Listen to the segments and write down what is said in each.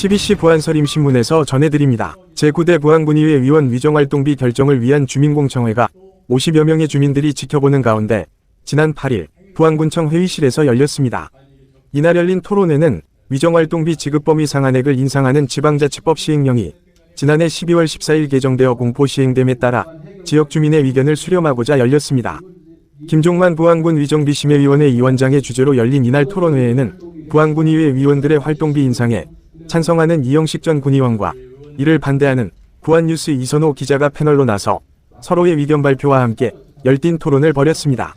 CBC 부안서림신문에서 전해드립니다. 제9대 부안군의회 위원 위정활동비 결정을 위한 주민공청회가 50여 명의 주민들이 지켜보는 가운데 지난 8일 부안군청 회의실에서 열렸습니다. 이날 열린 토론회는 위정활동비 지급 범위 상한액을 인상하는 지방자치법 시행령이 지난해 12월 14일 개정되어 공포 시행됨에 따라 지역 주민의 의견을 수렴하고자 열렸습니다. 김종만 부안군 위정비심의위원회 위원장의 주재로 열린 이날 토론회에는 부안군의회 위원들의 활동비 인상에 찬성하는 이영식 전 군의원과 이를 반대하는 부안뉴스 이선호 기자가 패널로 나서 서로의 의견 발표와 함께 열띤 토론을 벌였습니다.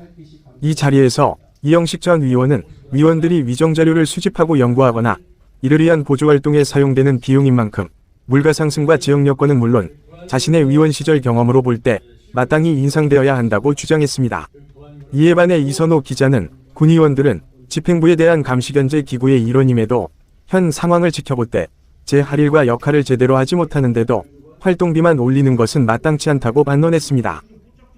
이 자리에서 이영식 전 위원은 위원들이 위정 자료를 수집하고 연구하거나 이를 위한 보조 활동에 사용되는 비용인 만큼 물가 상승과 지역 여건은 물론 자신의 위원 시절 경험으로 볼 때 마땅히 인상되어야 한다고 주장했습니다. 이에 반해 이선호 기자는 군의원들은 집행부에 대한 감시견제 기구의 일원임에도 현 상황을 지켜볼 때 제 할 일과 역할을 제대로 하지 못하는데도 활동비만 올리는 것은 마땅치 않다고 반론했습니다.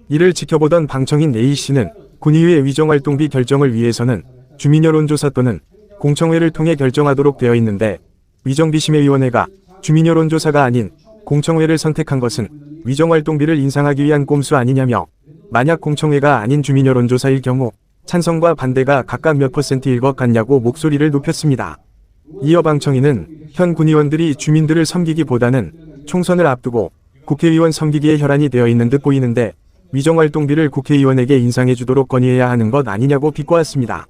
이를 지켜보던 방청인 A씨는 군의회 위정활동비 결정을 위해서는 주민여론조사 또는 공청회를 통해 결정하도록 되어 있는데 위정비심의위원회가 주민여론조사가 아닌 공청회를 선택한 것은 위정활동비를 인상하기 위한 꼼수 아니냐며 만약 공청회가 아닌 주민여론조사일 경우 찬성과 반대가 각각 몇 퍼센트일 것 같냐고 목소리를 높였습니다. 이어 방청인은 현 군의원들이 주민들을 섬기기보다는 총선을 앞두고 국회의원 섬기기에 혈안이 되어 있는 듯 보이는데 위정활동비를 국회의원에게 인상해주도록 건의해야 하는 것 아니냐고 비꼬았습니다.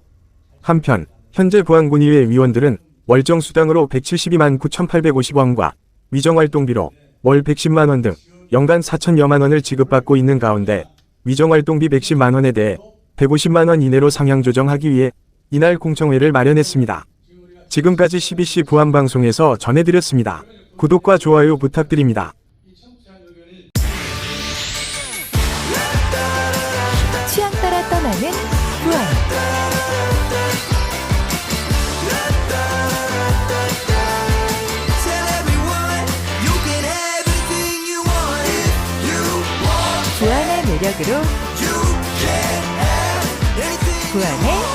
한편 현재 부안군의회 위원들은 월정 수당으로 172만 9,850원과 위정활동비로 월 110만 원 등 연간 4천여만 원을 지급받고 있는 가운데 위정활동비 110만 원에 대해 150만 원 이내로 상향 조정하기 위해 이날 공청회를 마련했습니다. 지금까지 CBC 부안방송에서 전해드렸습니다. 구독과 좋아요 부탁드립니다. 취향 따라 떠나는 부안. 부안의 매력으로. 부안의